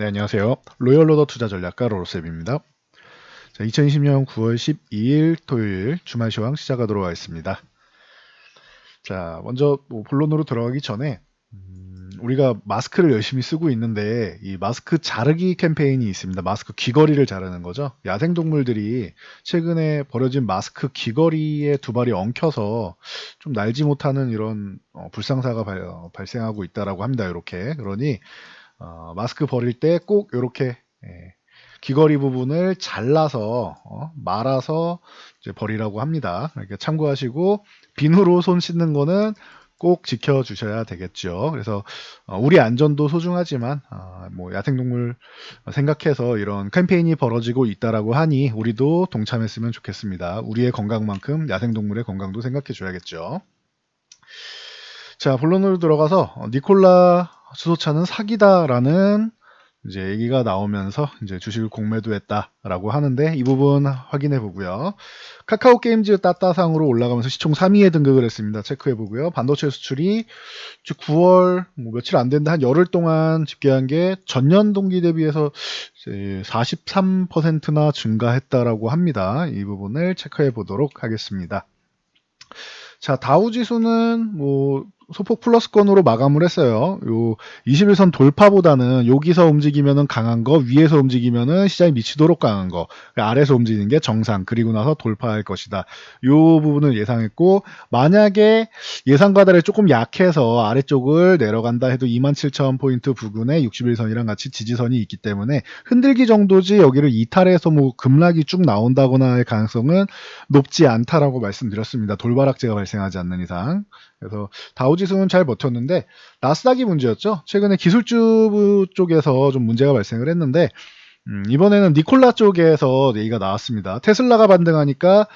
네, 안녕하세요. 로열로더 투자 전략가 로로셉입니다. 자, 2020년 9월 12일 토요일 주말 시황 시작하도록 하겠습니다. 자, 먼저 뭐 본론으로 들어가기 전에 음, 우리가 마스크를 열심히 쓰고 있는데 이 마스크 자르기 캠페인이 있습니다. 마스크 귀걸이를 자르는 거죠. 야생 동물들이 최근에 버려진 마스크 귀걸이에 두 발이 엉켜서 좀 날지 못하는 이런 어, 불상사가 발, 어, 발생하고 있다라고 합니다. 이렇게 그러니 어, 마스크 버릴 때 꼭 이렇게 예, 귀걸이 부분을 잘라서 어, 말아서 버리라고 합니다. 이렇게 참고하시고 비누로 손 씻는 거는 꼭 지켜주셔야 되겠죠. 그래서 어, 우리 안전도 소중하지만 어, 뭐 야생동물 생각해서 이런 캠페인이 벌어지고 있다라고 하니 우리도 동참했으면 좋겠습니다. 우리의 건강만큼 야생동물의 건강도 생각해 줘야겠죠. 자 본론으로 들어가서 어, 니콜라 수소차는 사기다라는 이제 얘기가 나오면서 이제 주식을 공매도했다라고 하는데 이 부분 확인해 보고요. 카카오 게임즈 따따상으로 올라가면서 시총 3위에 등극을 했습니다. 체크해 보고요. 반도체 수출이 9월 뭐 며칠 안 된다 한 열흘 동안 집계한 게 전년 동기 대비해서 43%나 증가했다라고 합니다. 이 부분을 체크해 보도록 하겠습니다. 자, 다우 지수는 뭐 소폭 플러스권으로 마감을 했어요. 요 21선 돌파보다는 여기서 움직이면은 강한 거, 위에서 움직이면은 시장이 미치도록 강한 거, 아래에서 움직이는 게 정상, 그리고 나서 돌파할 것이다. 요 부분을 예상했고, 만약에 예상과 달에 조금 약해서 아래쪽을 내려간다 해도 27,000포인트 부근에 61선이랑 같이 지지선이 있기 때문에 흔들기 정도지 여기를 이탈해서 뭐 급락이 쭉 나온다거나 할 가능성은 높지 않다라고 말씀드렸습니다. 돌바락제가 발생하지 않는 이상. 그래서 다우지수는 잘 버텼는데 나스닥이 문제였죠. 최근에 기술주 쪽에서 좀 문제가 발생을 했는데 음, 이번에는 니콜라 쪽에서 얘기가 나왔습니다. 테슬라가 반등하니까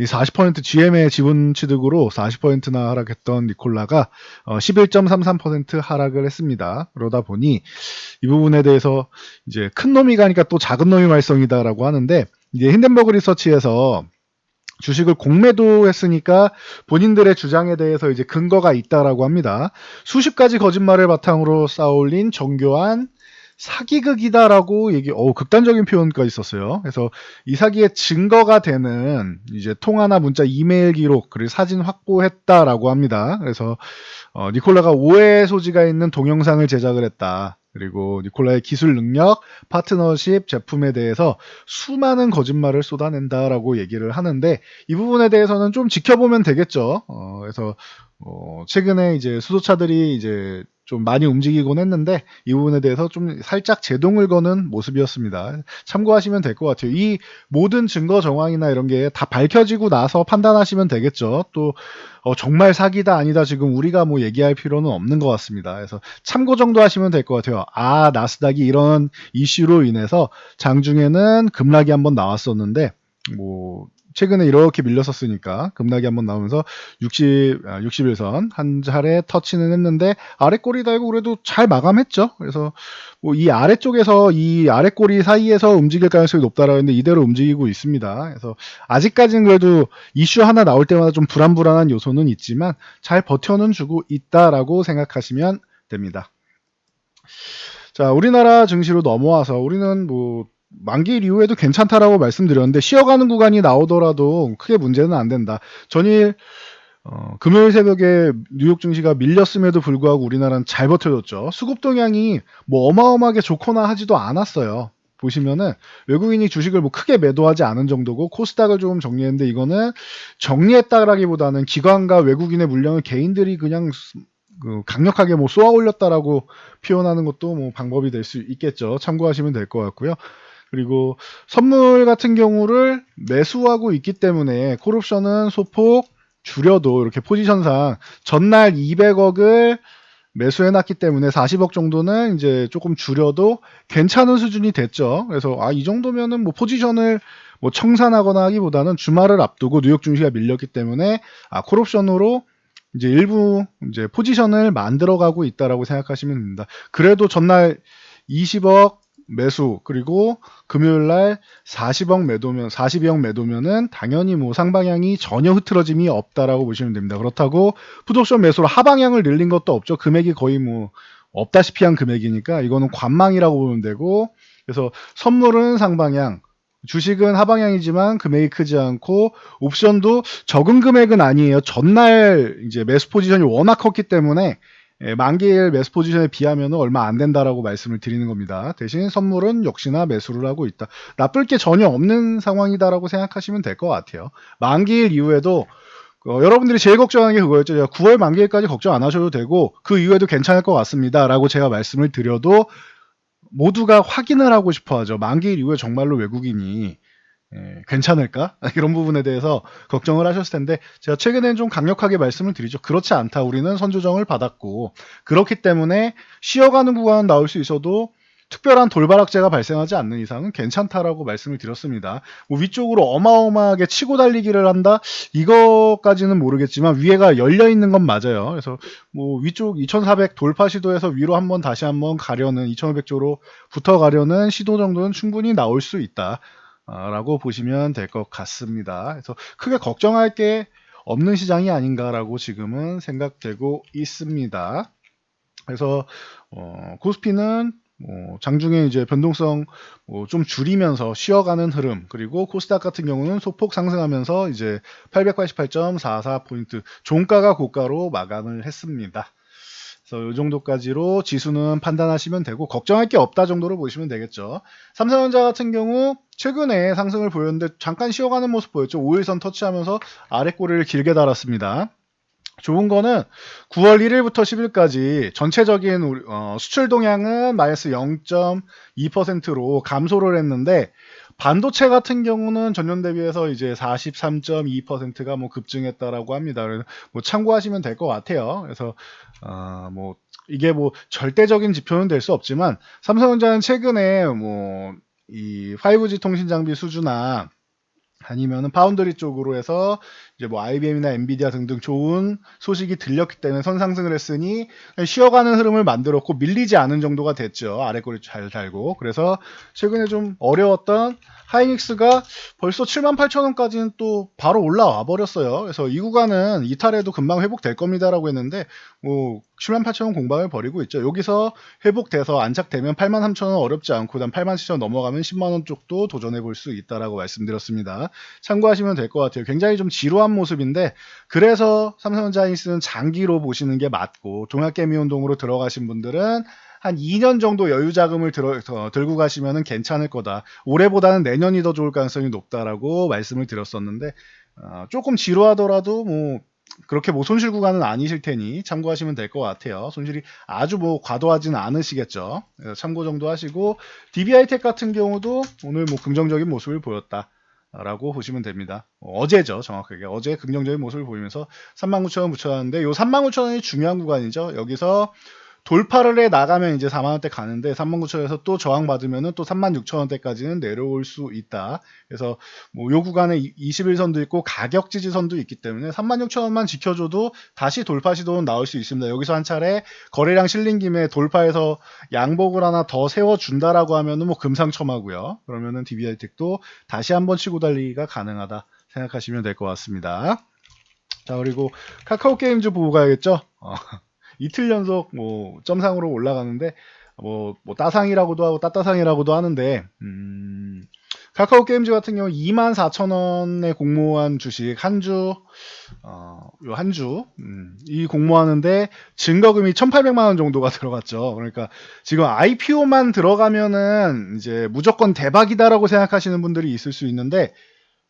이40% GM의 지분 취득으로 40%나 하락했던 니콜라가 어, 11.33% 하락을 했습니다. 그러다 보니 이 부분에 대해서 이제 큰 놈이 가니까 또 작은 놈이 말썽이다라고 하는데 이제 힌덴버그 리서치에서 주식을 공매도했으니까 본인들의 주장에 대해서 이제 근거가 있다라고 합니다. 수십 가지 거짓말을 바탕으로 쌓아올린 정교한 사기극이다라고 얘기, 어 극단적인 표현가 있었어요. 그래서 이 사기의 증거가 되는 이제 통화나 문자, 이메일 기록, 그리고 사진 확보했다라고 합니다. 그래서 어, 니콜라가 오해 소지가 있는 동영상을 제작을 했다. 그리고 니콜라의 기술 능력, 파트너십, 제품에 대해서 수많은 거짓말을 쏟아낸다라고 얘기를 하는데 이 부분에 대해서는 좀 지켜보면 되겠죠. 어, 그래서 어, 최근에 이제 수소차들이 이제 좀 많이 움직이곤 했는데 이 부분에 대해서 좀 살짝 제동을 거는 모습이었습니다. 참고하시면 될 것 같아요. 이 모든 증거 정황이나 이런 게 다 밝혀지고 나서 판단하시면 되겠죠. 또 어, 정말 사기다 아니다 지금 우리가 뭐 얘기할 필요는 없는 것 같습니다. 그래서 참고 정도 하시면 될 것 같아요. 아 나스닥이 이런 이슈로 인해서 장중에는 급락이 한번 나왔었는데 뭐 최근에 이렇게 밀렸었으니까 급락이 한번 나오면서 60, 61선 아, 한 차례 터치는 했는데 아래 꼬리 달고 그래도 잘 마감했죠. 그래서 뭐 이 아래쪽에서 이 아래 꼬리 사이에서 움직일 가능성이 높다라고 했는데 이대로 움직이고 있습니다. 그래서 아직까지는 그래도 이슈 하나 나올 때마다 좀 불안불안한 요소는 있지만 잘 버텨는 주고 있다라고 생각하시면 됩니다. 자, 우리나라 증시로 넘어와서 우리는 뭐 만기 이후에도 괜찮다라고 말씀드렸는데 쉬어가는 구간이 나오더라도 크게 문제는 안 된다. 전일 어, 금요일 새벽에 뉴욕 증시가 밀렸음에도 불구하고 우리나라는 잘 버텨줬죠. 수급 동향이 뭐 어마어마하게 좋거나 하지도 않았어요. 보시면은 외국인이 주식을 뭐 크게 매도하지 않은 정도고 코스닥을 조금 정리했는데 이거는 정리했다라기보다는 기관과 외국인의 물량을 개인들이 그냥 그 강력하게 뭐 쏘아 올렸다라고 표현하는 것도 뭐 방법이 될 수 있겠죠. 참고하시면 될 것 같고요. 그리고 선물 같은 경우를 매수하고 있기 때문에 콜옵션은 소폭 줄여도 이렇게 포지션상 전날 200억을 매수해놨기 때문에 40억 정도는 이제 조금 줄여도 괜찮은 수준이 됐죠. 그래서 아 이 정도면은 뭐 포지션을 뭐 청산하거나 하기보다는 주말을 앞두고 뉴욕 증시가 밀렸기 때문에 아 콜옵션으로 이제 일부 이제 포지션을 만들어가고 있다라고 생각하시면 됩니다. 그래도 전날 20억 매수 그리고 금요일 날 40억 매도면 42억 매도면은 당연히 뭐 상방향이 전혀 흐트러짐이 없다라고 보시면 됩니다. 그렇다고 푸드옵션 매수로 하방향을 늘린 것도 없죠. 금액이 거의 뭐 없다시피 한 금액이니까 이거는 관망이라고 보면 되고 그래서 선물은 상방향 주식은 하방향이지만 금액이 크지 않고 옵션도 적은 금액은 아니에요. 전날 이제 매수 포지션이 워낙 컸기 때문에 예, 만기일 매수 포지션에 비하면 얼마 안 된다라고 말씀을 드리는 겁니다. 대신 선물은 역시나 매수를 하고 있다. 나쁠 게 전혀 없는 상황이다라고 생각하시면 될 것 같아요. 만기일 이후에도 어, 여러분들이 제일 걱정하는 게 그거였죠. 제가 9월 만기일까지 걱정 안 하셔도 되고 그 이후에도 괜찮을 것 같습니다라고 제가 말씀을 드려도 모두가 확인을 하고 싶어 하죠. 만기일 이후에 정말로 외국인이 예, 괜찮을까? 이런 부분에 대해서 걱정을 하셨을 텐데 제가 최근엔 좀 강력하게 말씀을 드리죠. 그렇지 않다. 우리는 선조정을 받았고 그렇기 때문에 쉬어가는 구간은 나올 수 있어도 특별한 돌바락제가 발생하지 않는 이상은 괜찮다라고 말씀을 드렸습니다. 뭐 위쪽으로 어마어마하게 치고 달리기를 한다? 이거까지는 모르겠지만 위에가 열려 있는 건 맞아요. 그래서 뭐 위쪽 2400 돌파 시도에서 위로 한번 다시 한번 가려는 2500쪽으로 붙어 가려는 시도 정도는 충분히 나올 수 있다. 라고 보시면 될 것 같습니다. 그래서 크게 걱정할 게 없는 시장이 아닌가라고 지금은 생각되고 있습니다. 그래서 어, 코스피는 뭐 장중에 이제 변동성 뭐 좀 줄이면서 쉬어가는 흐름 그리고 코스닥 같은 경우는 소폭 상승하면서 이제 888.44 포인트 종가가 고가로 마감을 했습니다. 그래서 이 정도까지로 지수는 판단하시면 되고 걱정할 게 없다 정도로 보시면 되겠죠. 삼성전자 같은 경우 최근에 상승을 보였는데 잠깐 쉬어가는 모습 보였죠. 5일선 터치하면서 아래 꼬리를 길게 달았습니다. 좋은 거는 9월 1일부터 10일까지 전체적인 어, 수출 동향은 마이너스 0.2%로 감소를 했는데 반도체 같은 경우는 전년 대비해서 이제 43.2%가 뭐 급증했다라고 합니다. 그래서 뭐 참고하시면 될 것 같아요. 그래서 어, 뭐 이게 뭐 절대적인 지표는 될 수 없지만 삼성전자는 최근에 뭐 이 5G 통신 장비 수주나 아니면은 파운드리 쪽으로 해서 이제 뭐 IBM이나 엔비디아 등등 좋은 소식이 들렸기 때문에 선상승을 했으니 쉬어가는 흐름을 만들었고 밀리지 않은 정도가 됐죠. 아래 꼬리 잘 달고. 그래서 최근에 좀 어려웠던 하이닉스가 벌써 7만 8천 원까지는 또 바로 올라와 버렸어요. 그래서 이 구간은 이탈해도 금방 회복될 겁니다라고 했는데 뭐 7만 8천 원 공방을 벌이고 있죠. 여기서 회복돼서 안착되면 8만 3천 원 어렵지 않고 단 8만 7천 원 넘어가면 10만 원 쪽도 도전해 볼 수 있다라고 말씀드렸습니다. 참고하시면 될 것 같아요. 굉장히 좀 지루한 모습인데 그래서 삼성전자 하이닉스는 장기로 보시는 게 맞고 종합개미 운동으로 들어가신 분들은 한 2년 정도 여유 자금을 들어, 어, 들고 가시면 괜찮을 거다. 올해보다는 내년이 더 좋을 가능성이 높다라고 말씀을 드렸었는데 어, 조금 지루하더라도 뭐 그렇게 뭐 손실 구간은 아니실 테니 참고하시면 될 것 같아요. 손실이 아주 뭐 과도하지는 않으시겠죠. 참고 정도 하시고 DBI텍 같은 경우도 오늘 뭐 긍정적인 모습을 보였다. 라고 보시면 됩니다. 어제죠, 정확하게. 어제 긍정적인 모습을 보이면서 39,000원 붙여놨는데 요 39,000원이 중요한 구간이죠. 여기서 돌파를 해 나가면 이제 4만 원대 가는데 3만 9천원에서 또 저항 받으면은 또 3만 6천 원대까지는 내려올 수 있다. 그래서 뭐 요 구간에 21선도 있고 가격 지지선도 있기 때문에 3만 6천 원만 지켜줘도 다시 돌파 시도는 나올 수 있습니다. 여기서 한 차례 거래량 실린 김에 돌파해서 양복을 하나 더 세워준다라고 하면은 뭐 금상첨화고요. 그러면은 DBI텍도 다시 한번 치고 달리기가 가능하다 생각하시면 될 것 같습니다. 자 그리고 카카오 게임즈 보고 가야겠죠. 어. 이틀 연속 뭐 점상으로 올라가는데 뭐, 뭐 따상이라고도 하고 따따상이라고도 하는데 음, 카카오 게임즈 같은 경우 24,000원에 공모한 주식 한 주, 어, 한 주, 음, 이 공모하는데 증거금이 1,800만 원 정도가 들어갔죠. 그러니까 지금 IPO만 들어가면은 이제 무조건 대박이다라고 생각하시는 분들이 있을 수 있는데,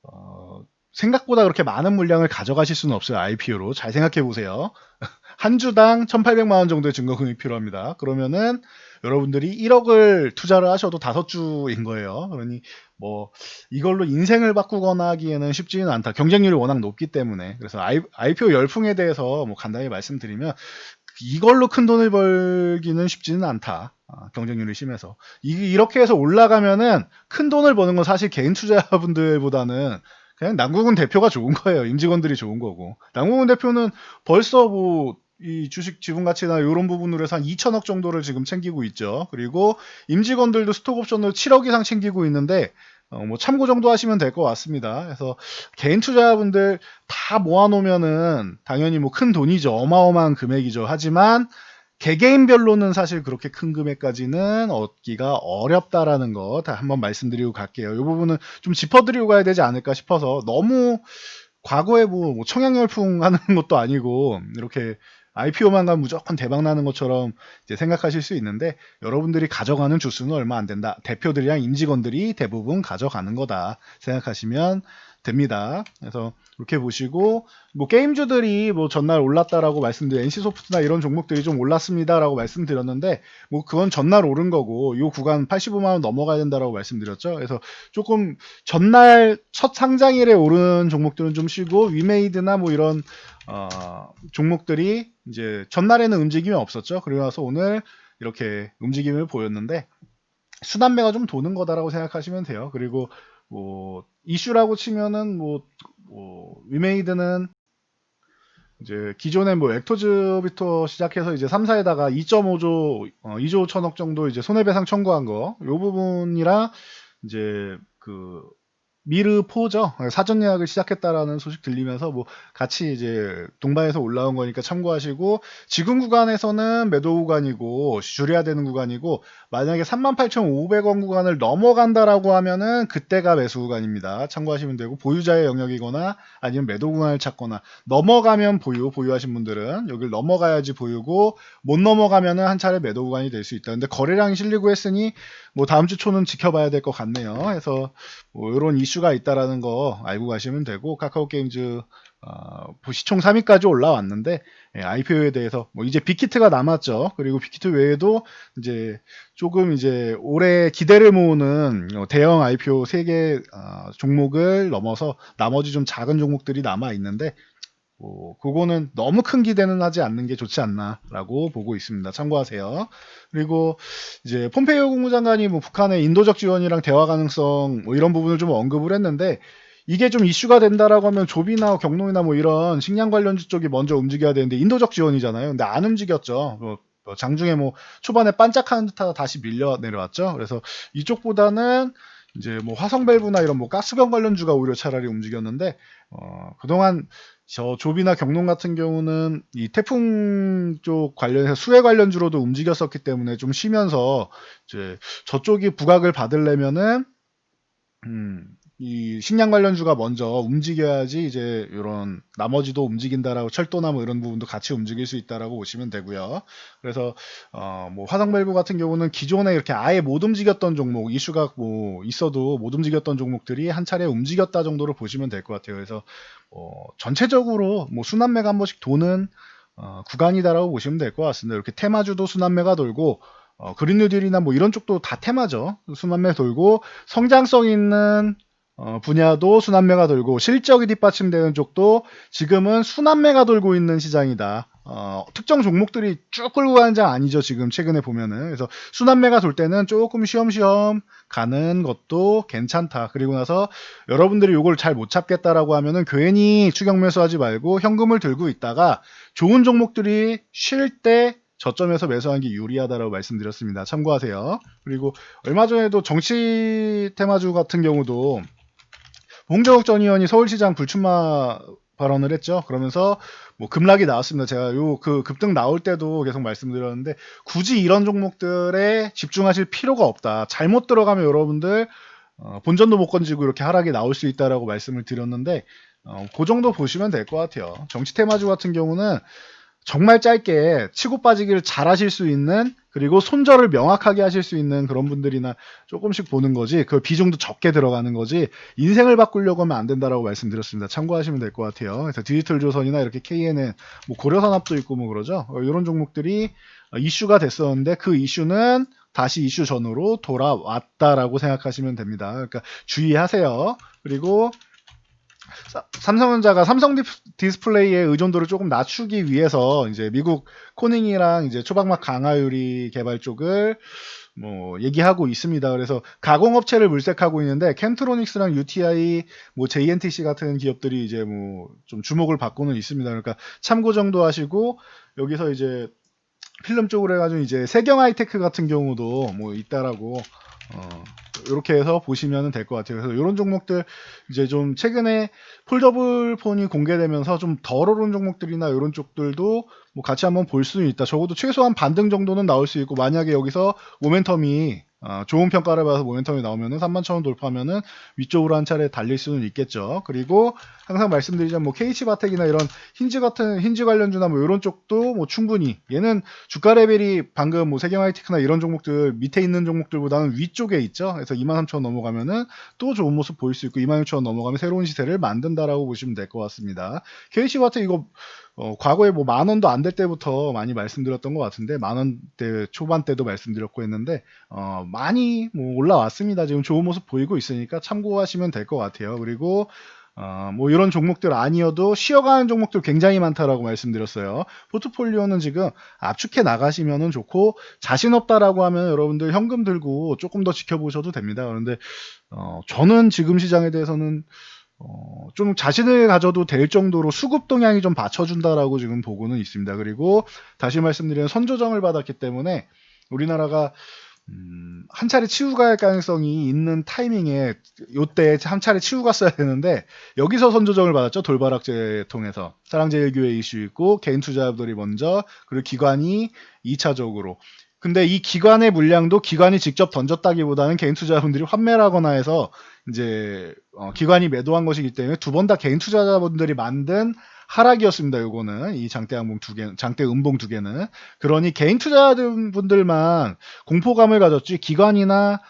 어, 생각보다 그렇게 많은 물량을 가져가실 수는 없어요. IPO로. 잘 생각해 보세요. 한 주당 1,800만 원 정도의 증거금이 필요합니다. 그러면은 여러분들이 1억을 투자를 하셔도 다섯 주인 거예요. 그러니 뭐 이걸로 인생을 바꾸거나 하기에는 쉽지는 않다. 경쟁률이 워낙 높기 때문에. 그래서 IPO 열풍에 대해서 뭐 간단히 말씀드리면 이걸로 큰 돈을 벌기는 쉽지는 않다. 아, 경쟁률이 심해서. 이, 렇게 해서 올라가면은 큰 돈을 버는 건 사실 개인 투자분들보다는 그냥 남궁은 대표가 좋은 거예요. 임직원들이 좋은 거고. 남궁은 대표는 벌써 뭐 이 주식 지분 가치나 이런 부분으로 해서 한 2천억 정도를 지금 챙기고 있죠. 그리고 임직원들도 스톡 옵션으로 7억 이상 챙기고 있는데 어, 뭐 참고 정도 하시면 될 것 같습니다. 그래서 개인 투자분들 다 모아놓으면은 당연히 뭐 큰 돈이죠. 어마어마한 금액이죠. 하지만 개개인별로는 사실 그렇게 큰 금액까지는 얻기가 어렵다라는 거 다 한번 말씀드리고 갈게요. 이 부분은 좀 짚어드리고 가야 되지 않을까 싶어서 너무 과거에 뭐, 뭐 청양열풍 하는 것도 아니고 이렇게 IPO만 가면 무조건 대박 나는 것처럼 생각하실 수 있는데 여러분들이 가져가는 주수는 얼마 안 된다. 대표들이랑 임직원들이 대부분 가져가는 거다 생각하시면 됩니다. 그래서 이렇게 보시고 뭐 게임주들이 뭐 전날 올랐다라고 말씀드린 NC 소프트나 이런 종목들이 좀 올랐습니다라고 말씀드렸는데 뭐 그건 전날 오른 거고 이 구간 85만 원 넘어가야 된다라고 말씀드렸죠. 그래서 조금 전날 첫 상장일에 오른 종목들은 좀 쉬고 위메이드나 뭐 이런 어, 종목들이 이제 전날에는 움직임이 없었죠. 그리고 나서 오늘 이렇게 움직임을 보였는데 순환매가 좀 도는 거다라고 생각하시면 돼요. 그리고 뭐 이슈라고 치면은 뭐, 뭐 위메이드는 이제 기존에 뭐 엑토즈부터 시작해서 이제 3사에다가 2.5조 어, 2조 천억 정도 이제 손해배상 청구한 거 요 부분이랑 이제 그 미르포죠 사전 예약을 시작했다라는 소식 들리면서 뭐 같이 이제 동반해서 올라온 거니까 참고하시고 지금 구간에서는 매도 구간이고 줄여야 되는 구간이고 만약에 38,500원 구간을 넘어간다라고 하면은 그때가 매수 구간입니다. 참고하시면 되고 보유자의 영역이거나 아니면 매도 구간을 찾거나 넘어가면 보유 보유하신 분들은 여기를 넘어가야지 보유고 못 넘어가면은 한 차례 매도 구간이 될 수 있다. 근데 거래량이 실리고 했으니 뭐 다음 주 초는 지켜봐야 될 것 같네요. 그래서 뭐 이런 이슈 가 있다라는 거 알고 가시면 되고 카카오 게임즈 어, 시총 3위까지 올라왔는데 예, IPO에 대해서 뭐 이제 빅히트가 남았죠. 그리고 빅히트 외에도 이제 조금 이제 올해 기대를 모으는 어, 대형 IPO 3개 어, 종목을 넘어서 나머지 좀 작은 종목들이 남아 있는데 뭐 그거는 너무 큰 기대는 하지 않는 게 좋지 않나라고 보고 있습니다. 참고하세요. 그리고 이제 폼페이오 국무장관이 뭐 북한의 인도적 지원이랑 대화 가능성 뭐 이런 부분을 좀 언급을 했는데 이게 좀 이슈가 된다라고 하면 조비나 경농이나 뭐 이런 식량 관련주 쪽이 먼저 움직여야 되는데 인도적 지원이잖아요. 근데 안 움직였죠. 뭐 장중에 뭐 초반에 반짝하는 듯하다 다시 밀려 내려왔죠. 그래서 이쪽보다는 이제 뭐 화성 밸브나 이런 뭐 가스관 관련주가 오히려 차라리 움직였는데 어 그동안 저 조비나 경농 같은 경우는 이 태풍 쪽 관련해서 수해 관련주로도 움직였었기 때문에 좀 쉬면서 이제 저쪽이 부각을 받으려면은 음, 이 식량 관련주가 먼저 움직여야지 이제 이런 나머지도 움직인다라고 철도나 뭐 이런 부분도 같이 움직일 수 있다라고 보시면 되고요. 그래서 어 뭐 화성밸브 같은 경우는 기존에 이렇게 아예 못 움직였던 종목 이슈가 뭐 있어도 못 움직였던 종목들이 한 차례 움직였다 정도로 보시면 될 것 같아요. 그래서 어 전체적으로 뭐 순환매가 한 번씩 도는 어 구간이다라고 보시면 될 것 같습니다. 이렇게 테마주도 순환매가 돌고 어, 그린 뉴딜이나 뭐 이런 쪽도 다 테마죠. 순환매 돌고 성장성 있는 어, 분야도 순환매가 돌고 실적이 뒷받침되는 쪽도 지금은 순환매가 돌고 있는 시장이다. 어, 특정 종목들이 쭉 끌고 가는 장 아니죠. 지금 최근에 보면은. 그래서 순환매가 돌 때는 조금 쉬엄쉬엄 가는 것도 괜찮다. 그리고 나서 여러분들이 이걸 잘 못 잡겠다라고 하면은 괜히 추격 매수하지 말고 현금을 들고 있다가 좋은 종목들이 쉴 때 저점에서 매수하는 게 유리하다라고 말씀드렸습니다. 참고하세요. 그리고 얼마 전에도 정치 테마주 같은 경우도 홍정욱 전 의원이 서울시장 불출마 발언을 했죠. 그러면서 뭐 급락이 나왔습니다. 제가 요 그 급등 나올 때도 계속 말씀드렸는데 굳이 이런 종목들에 집중하실 필요가 없다. 잘못 들어가면 여러분들 어, 본전도 못 건지고 이렇게 하락이 나올 수 있다라고 말씀을 드렸는데 어, 그 정도 보시면 될 것 같아요. 정치 테마주 같은 경우는 정말 짧게 치고 빠지기를 잘 하실 수 있는 그리고 손절을 명확하게 하실 수 있는 그런 분들이나 조금씩 보는 거지 그 비중도 적게 들어가는 거지 인생을 바꾸려고 하면 안 된다라고 말씀드렸습니다. 참고하시면 될 것 같아요. 그래서 디지털 조선이나 이렇게 KN은 뭐 고려산업도 있고 뭐 그러죠. 어, 이런 종목들이 이슈가 됐었는데 그 이슈는 다시 이슈 전으로 돌아왔다라고 생각하시면 됩니다. 그러니까 주의하세요. 그리고 삼성전자가 삼성 디스플레이의 의존도를 조금 낮추기 위해서 이제 미국 코닝이랑 이제 초박막 강화유리 개발 쪽을 뭐 얘기하고 있습니다. 그래서 가공업체를 물색하고 있는데 캔트로닉스랑 UTI, 뭐 JNTC 같은 기업들이 이제 뭐 좀 주목을 받고는 있습니다. 그러니까 참고 정도 하시고 여기서 이제 필름 쪽으로 해가지고 이제 세경 하이테크 같은 경우도 뭐 있다라고 어, 이렇게 해서 보시면 될 것 같아요. 그래서 이런 종목들 이제 좀 최근에 폴더블 폰이 공개되면서 좀덜 오른 종목들이나 이런 쪽들도 뭐 같이 한번 볼 수는 있다. 적어도 최소한 반등 정도는 나올 수 있고 만약에 여기서 모멘텀이 어, 좋은 평가를 받아서 모멘텀이 나오면은 31,000원 돌파하면은 위쪽으로 한 차례 달릴 수는 있겠죠. 그리고 항상 말씀드리자면 뭐 KH바텍이나 이런 힌지 같은 힌지 관련주나 뭐 이런 쪽도 뭐 충분히 얘는 주가 레벨이 방금 뭐 세경 하이테크나 이런 종목들 밑에 있는 종목들보다는 위쪽에 있죠. 그래서 23,000원 넘어가면은 또 좋은 모습 보일 수 있고 26,000원 넘어가면 새로운 시세를 만든다라고 보시면 될 것 같습니다. KH바텍 이거 어, 과거에 뭐 만 원도 안 될 때부터 많이 말씀드렸던 것 같은데 만 원대 초반 때도 말씀드렸고 했는데 어, 많이 뭐 올라왔습니다. 지금 좋은 모습 보이고 있으니까 참고하시면 될 것 같아요. 그리고 어, 뭐 이런 종목들 아니어도 쉬어가는 종목들 굉장히 많다라고 말씀드렸어요. 포트폴리오는 지금 압축해 나가시면은 좋고 자신 없다라고 하면 여러분들 현금 들고 조금 더 지켜보셔도 됩니다. 그런데 어, 저는 지금 시장에 대해서는 어, 좀 자신을 가져도 될 정도로 수급 동향이 좀 받쳐준다라고 지금 보고는 있습니다. 그리고 다시 말씀드리면 선조정을 받았기 때문에 우리나라가 음, 한 차례 치우가 할 가능성이 있는 타이밍에 요때 한 차례 치우가 써야 되는데 여기서 선조정을 받았죠. 돌바락제 통해서. 사랑제일교회 이슈 있고 개인 투자자들이 먼저 그리고 기관이 2차적으로 근데 이 기관의 물량도 기관이 직접 던졌다기보다는 개인 투자자분들이 환매하거나 해서 이제 어, 기관이 매도한 것이기 때문에 두 번 다 개인 투자자분들이 만든 하락이었습니다. 요거는 이 장대 항봉 두 개, 장대 음봉 두 개는 그러니 개인 투자자분들만 공포감을 가졌지 기관이나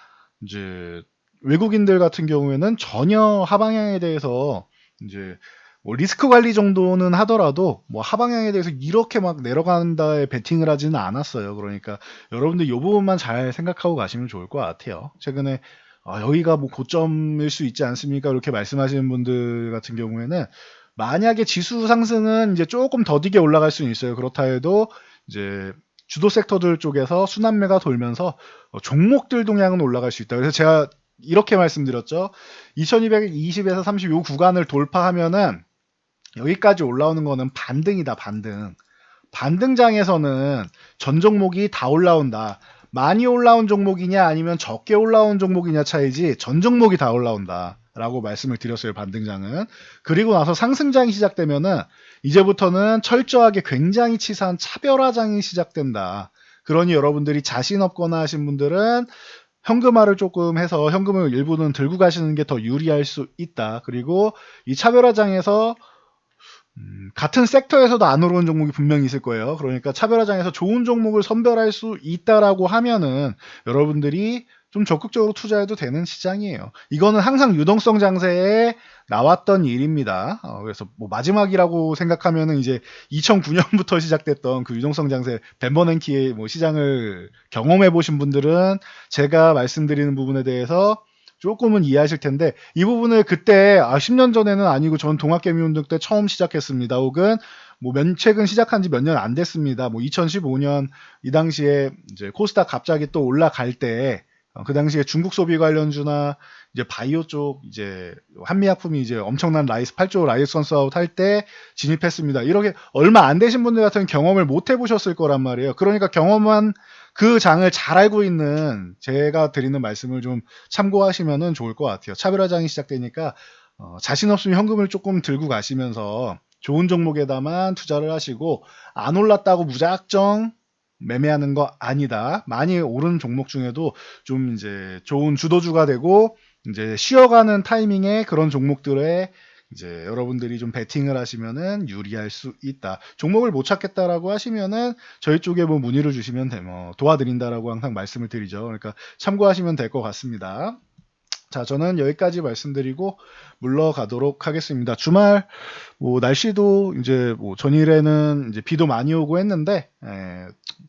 이제 외국인들 같은 경우에는 전혀 하방향에 대해서 이제 뭐 리스크 관리 정도는 하더라도 뭐 하방향에 대해서 이렇게 막 내려간다에 베팅을 하지는 않았어요. 그러니까 여러분들 이 부분만 잘 생각하고 가시면 좋을 것 같아요. 최근에 아, 여기가 뭐 고점일 수 있지 않습니까? 이렇게 말씀하시는 분들 같은 경우에는 만약에 지수 상승은 이제 조금 더디게 올라갈 수는 있어요. 그렇다 해도 이제 주도 섹터들 쪽에서 순환매가 돌면서 어, 종목들 동향은 올라갈 수 있다. 그래서 제가 이렇게 말씀드렸죠. 2220에서 30 요 구간을 돌파하면은 여기까지 올라오는 거는 반등이다, 반등. 반등장에서는 전 종목이 다 올라온다. 많이 올라온 종목이냐 아니면 적게 올라온 종목이냐 차이지 전 종목이 다 올라온다. 라고 말씀을 드렸어요, 반등장은. 그리고 나서 상승장이 시작되면은 이제부터는 철저하게 굉장히 치사한 차별화장이 시작된다. 그러니 여러분들이 자신 없거나 하신 분들은 현금화를 조금 해서 현금을 일부는 들고 가시는 게 더 유리할 수 있다. 그리고 이 차별화장에서 음, 같은 섹터에서도 안 오르는 종목이 분명히 있을 거예요. 그러니까 차별화장에서 좋은 종목을 선별할 수 있다라고 하면은 여러분들이 좀 적극적으로 투자해도 되는 시장이에요. 이거는 항상 유동성 장세에 나왔던 일입니다. 어, 그래서 뭐 마지막이라고 생각하면은 이제 2009년부터 시작됐던 그 유동성 장세 벤버넨키의 뭐 시장을 경험해 보신 분들은 제가 말씀드리는 부분에 대해서 조금은 이해하실 텐데 이 부분을 그때 아 10년 전에는 아니고 전 동학개미 운동 때 처음 시작했습니다. 혹은 뭐 면, 최근 시작한 지 몇 년 안 됐습니다. 뭐 2015년 이 당시에 이제 코스닥 갑자기 또 올라갈 때 어, 그 당시에 중국 소비 관련주나 이제 바이오 쪽 이제 한미약품이 이제 엄청난 라이스 8조 라이선스 아웃 할 때 진입했습니다. 이렇게 얼마 안 되신 분들 같은 경험을 못 해보셨을 거란 말이에요. 그러니까 경험한 그 장을 잘 알고 있는 제가 드리는 말씀을 좀 참고하시면 좋을 것 같아요. 차별화장이 시작되니까 어, 자신 없으면 현금을 조금 들고 가시면서 좋은 종목에다만 투자를 하시고 안 올랐다고 무작정 매매하는 거 아니다. 많이 오른 종목 중에도 좀 이제 좋은 주도주가 되고 이제 쉬어가는 타이밍에 그런 종목들에 이제 여러분들이 좀 베팅을 하시면은 유리할 수 있다. 종목을 못 찾겠다라고 하시면은 저희 쪽에 뭐 문의를 주시면 돼, 뭐 도와드린다라고 항상 말씀을 드리죠. 그러니까 참고하시면 될 것 같습니다. 자, 저는 여기까지 말씀드리고 물러가도록 하겠습니다. 주말 뭐 날씨도 이제 뭐 전일에는 이제 비도 많이 오고 했는데 예,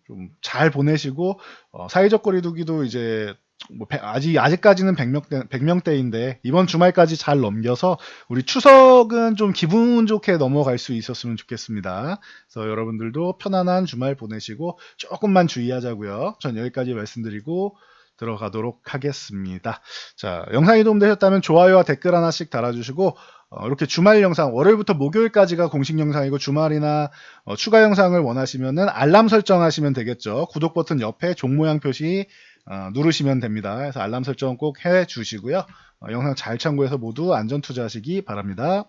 좀잘 보내시고 어, 사회적 거리두기도 이제 뭐 아직 아직까지는 100명대 100명대인데 이번 주말까지 잘 넘겨서 우리 추석은 좀 기분 좋게 넘어갈 수 있었으면 좋겠습니다. 그래서 여러분들도 편안한 주말 보내시고 조금만 주의하자고요. 전 여기까지 말씀드리고 들어가도록 하겠습니다. 자, 영상이 도움되셨다면 좋아요와 댓글 하나씩 달아주시고 어, 이렇게 주말 영상 월요일부터 목요일까지가 공식 영상이고 주말이나 어, 추가 영상을 원하시면은 알람 설정하시면 되겠죠. 구독 버튼 옆에 종 모양 표시 어, 누르시면 됩니다. 그래서 알람 설정 꼭 해 주시고요. 어, 영상 잘 참고해서 모두 안전 투자하시기 바랍니다.